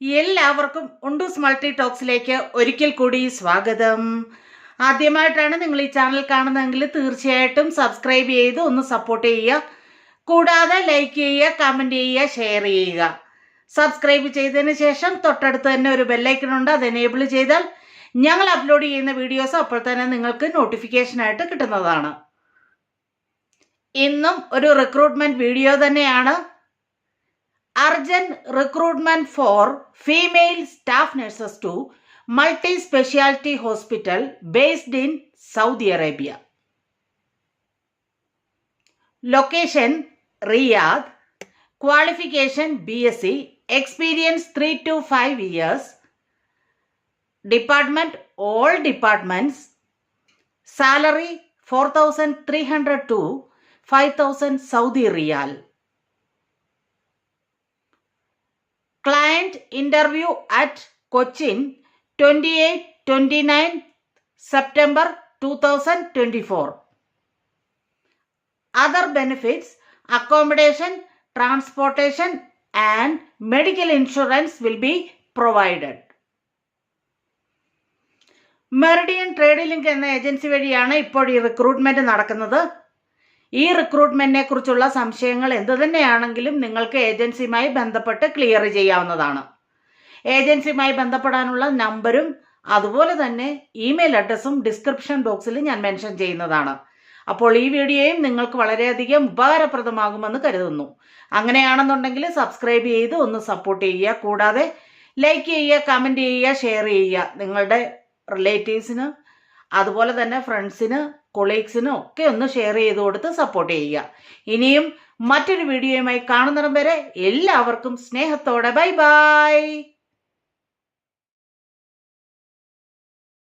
എല്ലാവർക്കും ഉണ്ടൂസ് മൾട്ടി ടോക്സിലേക്ക് ഒരിക്കൽ കൂടി സ്വാഗതം. ആദ്യമായിട്ടാണ് നിങ്ങൾ ഈ ചാനൽ കാണുന്നതെങ്കിൽ തീർച്ചയായിട്ടും സബ്സ്ക്രൈബ് ചെയ്ത് ഒന്ന് സപ്പോർട്ട് ചെയ്യുക. കൂടാതെ ലൈക്ക് ചെയ്യുക കമന്റ് ചെയ്യുക ഷെയർ ചെയ്യുക. സബ്സ്ക്രൈബ് ചെയ്തതിന് ശേഷം തൊട്ടടുത്ത് തന്നെ ഒരു ബെല്ലൈക്കൺ ഉണ്ട്. അത് എനേബിൾ ചെയ്താൽ ഞങ്ങൾ അപ്ലോഡ് ചെയ്യുന്ന വീഡിയോസ് അപ്പോൾ തന്നെ നിങ്ങൾക്ക് നോട്ടിഫിക്കേഷനായിട്ട് കിട്ടുന്നതാണ്. ഇന്നും ഒരു റിക്രൂട്ട്മെന്റ് വീഡിയോ തന്നെയാണ്. Urgent recruitment for female staff nurses to multi specialty hospital based in Saudi Arabia. Location Riyadh. Qualification BSc. Experience 3 to 5 years. Department all departments. Salary 4300 to 5000 Saudi Riyal. Client interview at Cochin 28 29 September 2024. Other benefits accommodation, transportation, and medical insurance will be provided. Meridian trade link എന്ന agency വഴിയാണ് ഇപ്പോൾ ഈ recruitment നടക്കുന്നത് ഈ റിക്രൂട്ട്മെന്റിനെ കുറിച്ചുള്ള സംശയങ്ങൾ എന്തു തന്നെയാണെങ്കിലും നിങ്ങൾക്ക് ഏജൻസിയുമായി ബന്ധപ്പെട്ട് ക്ലിയർ ചെയ്യാവുന്നതാണ്. ഏജൻസിയുമായി ബന്ധപ്പെടാനുള്ള നമ്പരും അതുപോലെ തന്നെ ഇമെയിൽ അഡ്രസ്സും ഡിസ്ക്രിപ്ഷൻ ബോക്സിൽ ഞാൻ മെൻഷൻ ചെയ്യുന്നതാണ്. അപ്പോൾ ഈ വീഡിയോയും നിങ്ങൾക്ക് വളരെയധികം ഉപകാരപ്രദമാകുമെന്ന് കരുതുന്നു. അങ്ങനെയാണെന്നുണ്ടെങ്കിൽ സബ്സ്ക്രൈബ് ചെയ്ത് ഒന്ന് സപ്പോർട്ട് ചെയ്യുക. കൂടാതെ ലൈക്ക് ചെയ്യുക കമന്റ് ചെയ്യുക ഷെയർ ചെയ്യുക. നിങ്ങളുടെ റിലേറ്റീവ്സിന് അതുപോലെ തന്നെ ഫ്രണ്ട്സിന് കൊളീഗ്സിനും ഒക്കെ ഒന്ന് ഷെയർ ചെയ്ത് കൊടുത്ത് സപ്പോർട്ട് ചെയ്യുക. ഇനിയും മറ്റൊരു വീഡിയോയുമായി കാണുന്നിടം വരെ എല്ലാവർക്കും സ്നേഹത്തോടെ ബൈ ബൈ